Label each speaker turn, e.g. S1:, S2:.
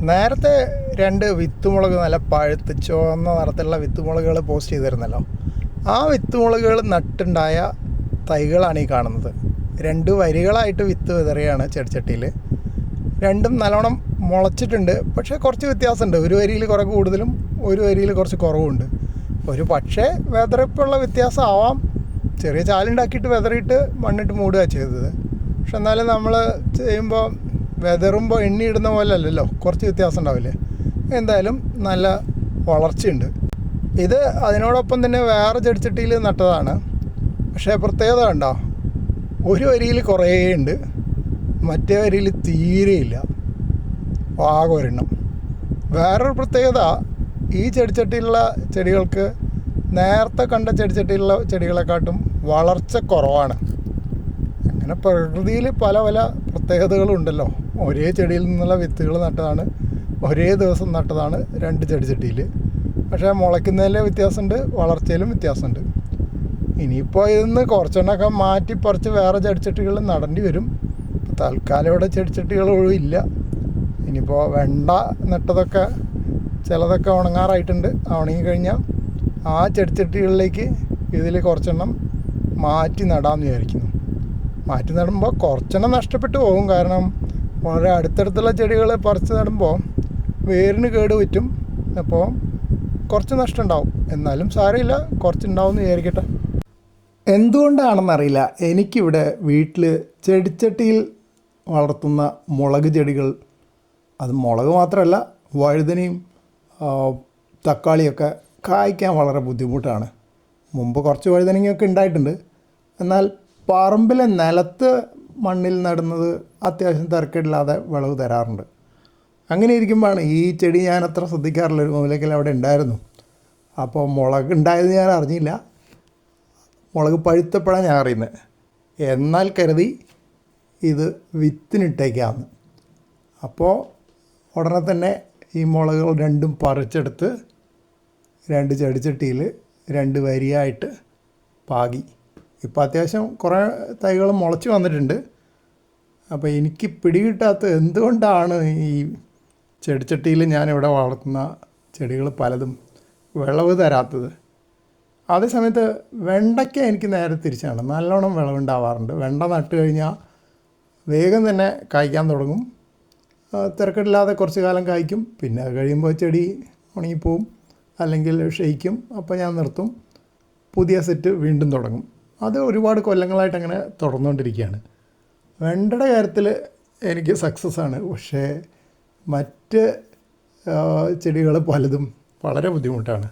S1: നേരത്തെ രണ്ട് വിത്തുമുളക് നല്ല പഴുത്ത് ചുവന്ന നിറത്തിലുള്ള വിത്തുമുളകുകൾ പോസ്റ്റ് ചെയ്തിരുന്നല്ലോ. ആ വിത്തുമുളകുകൾ നട്ടുണ്ടായ തൈകളാണ് ഈ കാണുന്നത്. രണ്ട് വരികളായിട്ട് വിത്ത് വിതറിയാണ് ചെടിച്ചട്ടിയിൽ. രണ്ടും നല്ലോണം മുളച്ചിട്ടുണ്ട് പക്ഷേ കുറച്ച് വ്യത്യാസമുണ്ട്. ഒരു വരിയിൽ കുറേ കൂടുതലും ഒരു വരിയിൽ കുറച്ച് കുറവുണ്ട് ഒരു പക്ഷേ വെതറിപ്പുള്ള വ്യത്യാസം ആവാം ചെറിയ ചാലുണ്ടാക്കിയിട്ട് വെതറിയിട്ട് മണ്ണിട്ട് മൂടുക ചെയ്തത്. പക്ഷെ എന്നാലും നമ്മൾ ചെയ്യുമ്പോൾ വിതറുമ്പോൾ എണ്ണി ഇടുന്ന പോലെ അല്ലല്ലോ കുറച്ച് വ്യത്യാസം ഉണ്ടാവില്ലേ? എന്തായാലും നല്ല വളർച്ചയുണ്ട്. ഇത് അതിനോടൊപ്പം തന്നെ വേറെ ചെടിച്ചട്ടിയിൽ നട്ടതാണ്. പക്ഷേ പ്രത്യേകത ഉണ്ടോ ഒരു വരിയിൽ കുറേ ഉണ്ട് മറ്റേ വരിയിൽ തീരെയില്ല ആകെ ഒരെണ്ണം. വേറൊരു പ്രത്യേകത ഈ ചെടിച്ചട്ടിയിലുള്ള ചെടികൾക്ക് നേരത്തെ കണ്ട ചെടിച്ചട്ടിയിലുള്ള ചെടികളെക്കാട്ടും വളർച്ച കുറവാണ്. അങ്ങനെ പ്രകൃതിയിൽ പല പല പ്രത്യേകതകളുണ്ടല്ലോ. ഒരേ ചെടിയിൽ നിന്നുള്ള വിത്തുകൾ നട്ടതാണ്. ഒരേ ദിവസം നട്ടതാണ് രണ്ട് ചെടിച്ചട്ടിയിൽ പക്ഷേ മുളയ്ക്കുന്നതിലെ വ്യത്യാസമുണ്ട് വളർച്ചയിലും വ്യത്യാസമുണ്ട്. ഇനിയിപ്പോൾ ഇതിന്ന് കുറച്ചെണ്ണമൊക്കെ മാറ്റി പറിച്ച് വേറെ ചെടിച്ചട്ടികൾ നടേണ്ടി വരും. തൽക്കാലം ഇവിടെ ചെടിച്ചട്ടികളൊഴും ഇല്ല. ഇനിയിപ്പോൾ വെണ്ട നട്ടതൊക്കെ ചിലതൊക്കെ ഉണങ്ങാറായിട്ടുണ്ട്. ഉണങ്ങി കഴിഞ്ഞാൽ ആ ചെടിച്ചട്ടികളിലേക്ക് ഇതിൽ കുറച്ചെണ്ണം മാറ്റി നടാമെന്ന് വിചാരിക്കുന്നു. മാറ്റി നടുമ്പോൾ കുറച്ചെണ്ണം നഷ്ടപ്പെട്ടു പോകും. കാരണം വളരെ അടുത്തടുത്തുള്ള ചെടികൾ പറിച്ച് നടുമ്പോൾ വേരിന് കേട് പറ്റും. അപ്പോൾ കുറച്ച് നഷ്ടം ഉണ്ടാവും എന്നാലും സാരമില്ല കുറച്ചുണ്ടാവും എന്ന് വിചാരിക്കട്ടെ. എന്തുകൊണ്ടാണെന്നറിയില്ല എനിക്കിവിടെ വീട്ടിൽ ചെടിച്ചട്ടിയിൽ വളർത്തുന്ന മുളക് ചെടികൾ. അത് മുളക് മാത്രമല്ല വഴുതനയും തക്കാളിയൊക്കെ കായ്ക്കാൻ വളരെ ബുദ്ധിമുട്ടാണ്. മുമ്പ് കുറച്ച് വഴുതനങ്ങയൊക്കെ ഉണ്ടായിട്ടുണ്ട്. എന്നാൽ പറമ്പിലെ നിലത്ത് മണ്ണിൽ നടുന്നത് അത്യാവശ്യം തിരക്കിടില്ലാതെ വിളവ് തരാറുണ്ട്. അങ്ങനെ ഇരിക്കുമ്പോഴാണ് ഈ ചെടി ഞാൻ അത്ര ശ്രദ്ധിക്കാറില്ല. ഒരു മൂലക്കൽ അവിടെ ഉണ്ടായിരുന്നു. അപ്പോൾ മുളക് ഉണ്ടായത് ഞാൻ അറിഞ്ഞില്ല. മുളക് പഴുത്തപ്പോഴാണ് ഞാൻ അറിയുന്നത്. എന്നാൽ കരുതി ഇത് വിത്തിനിട്ടേക്കാന്ന്. അപ്പോൾ ഉടനെ തന്നെ ഈ മുളകുകൾ രണ്ടും പറിച്ചെടുത്ത് രണ്ട് ചെടിച്ചട്ടിയിൽ രണ്ട് വരിയായിട്ട് പാകി. ഇപ്പോൾ അത്യാവശ്യം കുറേ തൈകൾ മുളച്ച് വന്നിട്ടുണ്ട്. അപ്പോൾ എനിക്ക് പിടികിട്ടാത്ത എന്തുകൊണ്ടാണ് ഈ ചെടിച്ചട്ടിയിൽ ഞാനിവിടെ വളർത്തുന്ന ചെടികൾ പലതും വിളവ് തരാത്തത്? അതേ സമയത്ത് വെണ്ടയ്ക്ക എനിക്ക് നേരെ തിരിച്ചാണ് നല്ലോണം വിളവുണ്ടാവാറുണ്ട്. വെണ്ട നട്ട് കഴിഞ്ഞാൽ വേഗം തന്നെ കായ്ക്കാൻ തുടങ്ങും. തിരക്കില്ലാതെ കുറച്ച് കാലം കായ്ക്കും. പിന്നെ അത് കഴിയുമ്പോൾ ചെടി ഉണങ്ങിപ്പോവും. അല്ലെങ്കിൽ ക്ഷയിക്കും. അപ്പോൾ ഞാൻ നിർത്തും. പുതിയ സെറ്റ് വീണ്ടും തുടങ്ങും. അത് ഒരുപാട് കൊല്ലങ്ങളായിട്ട് അങ്ങനെ തുടർന്നുകൊണ്ടിരിക്കുകയാണ്. വെണ്ടയുടെ കാര്യത്തിൽ എനിക്ക് സക്സസ് ആണ്. പക്ഷേ മറ്റ് ചെടികൾ പലതും വളരെ ബുദ്ധിമുട്ടാണ്.